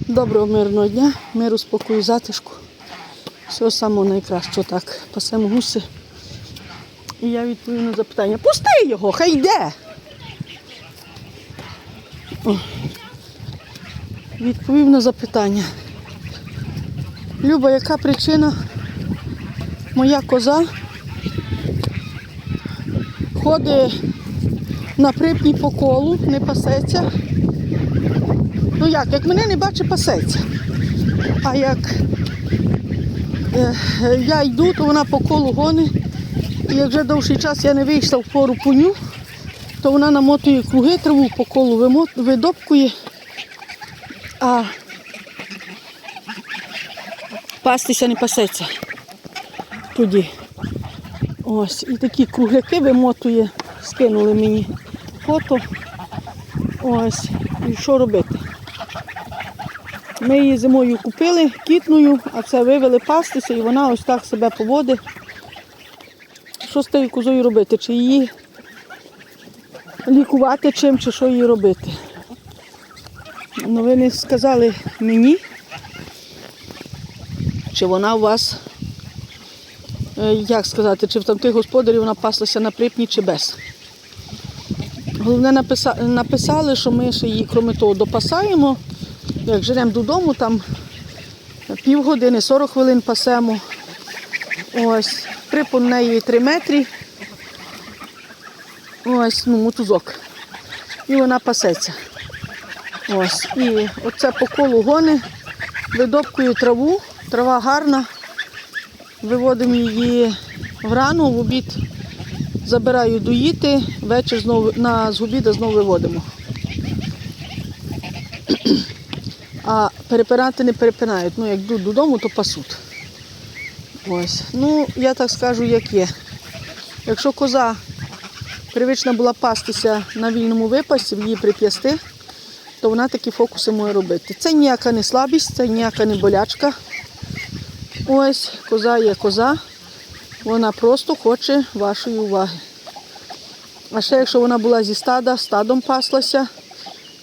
Доброго мирного дня, миру, спокою, затишку. Всього самого найкращого так. Пасемо гуси. І я відповім на запитання. Пусти його, хай йде. О. Відповів на запитання. Люба, яка причина? Моя коза ходить на припні по колу, не пасеться. Ну як, мене не бачить, пасеться. А як е, я йду, то вона по колу гонить. І як вже довший час я не вийшла в пору пуню, то вона намотує круги, траву по колу видобкує. А пастися не пасеться. Тоді. Ось. І такі кругляки вимотує, скинули мені фото. Ось. І що робити? Ми її зимою купили кітною, а це вивели пастися і вона ось так себе поводить. Що з тією козою робити? Чи її лікувати чим, чи що їй робити? Ну, ви не сказали мені, чи вона у вас, е, як сказати, чи в там тих господарів вона паслася на припні, чи без. Головне написали, що ми ще її, крім того, допасаємо. Як женемо додому, там півгодини, 40 хвилин пасемо. Ось, припон неї 3 метри. Ось, ну, мотузок. І вона пасеться. Ось. І оце по колу гони, видобкую траву, трава гарна. Виводимо її в рану, в обід забираю доїти, вечір знову на з обіда знову виводимо. А перепинати не перепинають. Ну, як йдуть додому, то пасуть. Ось. Ну, я так скажу, як є. Якщо коза привична була пастися на вільному випасі, її прип'ясти, то вона такі фокуси може робити. Це ніяка не слабість, це ніяка не болячка. Ось, коза є коза. Вона просто хоче вашої уваги. А ще якщо вона була зі стада, стадом паслася,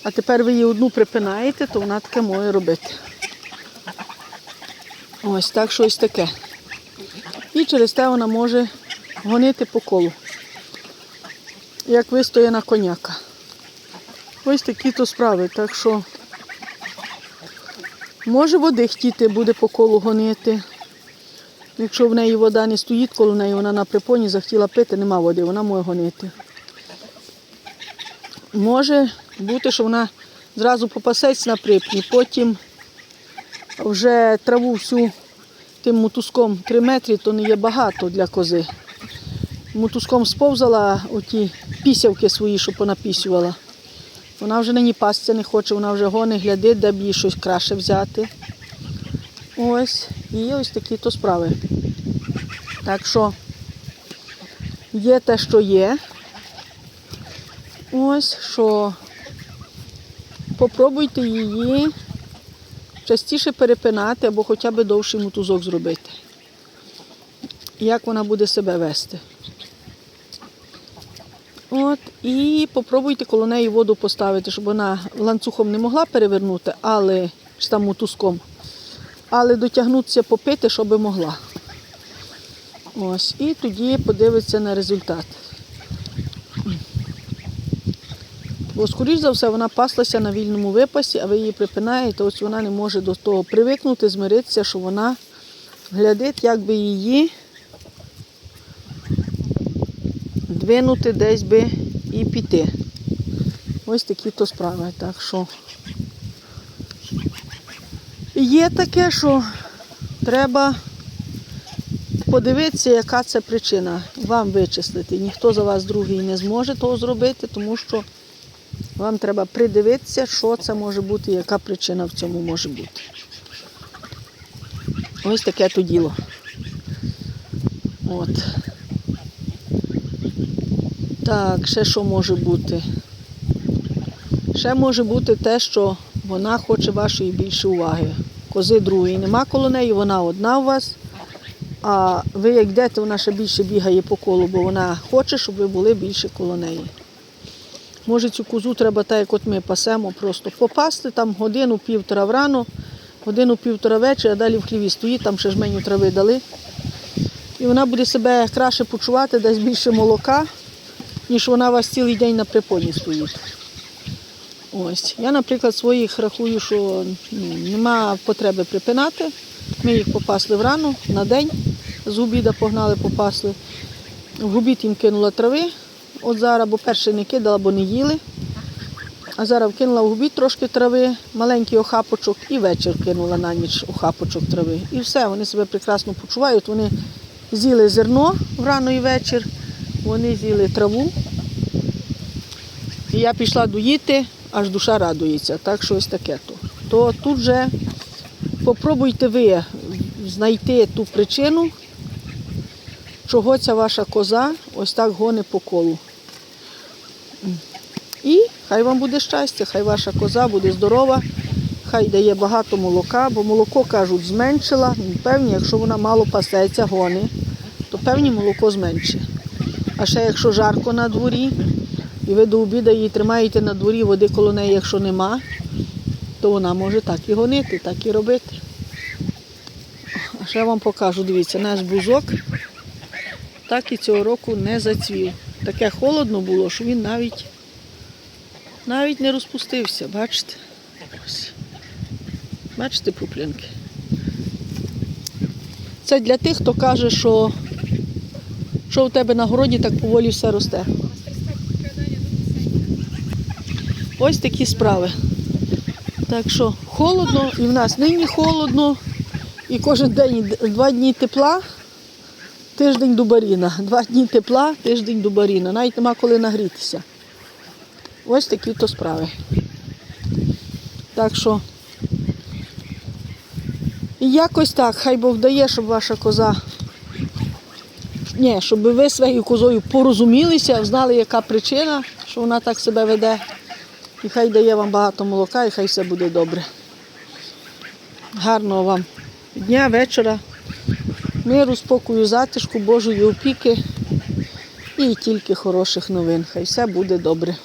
а тепер ви її одну припинаєте, то вона таке може робити. Ось так щось таке. І через те вона може гонити по колу, як вистояна коняка. Ось такі то справи. Так що може води хотіти буде по колу гонити. Якщо в неї вода не стоїть, коло неї вона на припоні захотіла пити, нема води, вона може гонити. Може бути, що вона зразу попасеться на припні, потім вже траву всю тим мотузком 3 метри, то не є багато для кози. Мотузком сповзала оті пісявки свої, що понапісювала. Вона вже нині пасться не хоче, вона вже гони, глядить, де б їй щось краще взяти. Ось, і ось такі то справи. Так що є те, що є. Ось що попробуйте її частіше перепинати або хоча б довший мотузок зробити. Як вона буде себе вести. От, і попробуйте коло неї воду поставити, щоб вона ланцюгом не могла перевернути, але чи там мотузком, але дотягнутися попити, щоб могла. Ось, і тоді подивиться на результат. Бо, скоріш за все, вона паслася на вільному випасі, а ви її припинаєте, ось вона не може до того привикнути, змиритися, що вона глядить, як би її двинути десь би і піти. Ось такі то справи. Так що є таке, що треба подивитися, яка це причина. Вам вичислити. Ніхто за вас другий не зможе того зробити, тому що вам треба придивитися, що це може бути, яка причина в цьому може бути. Ось таке то діло. От. Так, ще що може бути? Ще може бути те, що вона хоче вашої більше уваги. Кози другої нема коло неї, вона одна у вас. А ви як йдете, вона ще більше бігає по колу, бо вона хоче, щоб ви були більше коло неї. Може цю козу треба так, як от ми пасемо, просто попасти там годину-півтора врано, годину-півтора вечора, а далі в хліві стоїть, там ще жменю трави дали. І вона буде себе краще почувати, дасть більше молока, ніж вона у вас цілий день на припоні стоїть. Ось. Я, наприклад, своїх рахую, що ну, нема потреби припинати. Ми їх попасли врано на день, з обіда погнали, попасли. В обід їм кинула трави. От зараз, бо перше не кидала, бо не їли. А зараз вкинула в обід трошки трави, маленький охапочок і вечір кинула на ніч охапочок трави. І все, вони себе прекрасно почувають. Вони з'їли зерно врано і вечір, вони з'їли траву. І я пішла доїти, аж душа радується. Так що ось таке то. То тут же попробуйте ви знайти ту причину, чого ця ваша коза ось так гоне по колу. І хай вам буде щастя, хай ваша коза буде здорова, хай дає багато молока, бо молоко, кажуть, зменшила. Певні, якщо вона мало пасеться, гони, то певні молоко зменшить. А ще якщо жарко на дворі, і ви до обіду її тримаєте на дворі, води коло неї, якщо нема, то вона може так і гонити, так і робити. А ще я вам покажу, дивіться, наш бузок так і цього року не зацвів. Таке холодно було, що він навіть, навіть не розпустився, бачите? Ось. Бачите пуплянки? Це для тих, хто каже, що, що у тебе на городі так поволі все росте. Ось такі справи. Так що холодно, і в нас нині холодно, і кожен день два дні тепла, тиждень дубаріна. Два дні тепла, тиждень дубаріна. Навіть нема коли нагрітися. Ось такі то справи. Так що і якось так, хай Бог дає, щоб ваша коза. Ні, щоб ви своєю козою порозумілися, знали, яка причина, що вона так себе веде. І хай дає вам багато молока, і хай все буде добре. Гарного вам дня, вечора, миру, спокою, затишку, Божої опіки і тільки хороших новин. Хай все буде добре.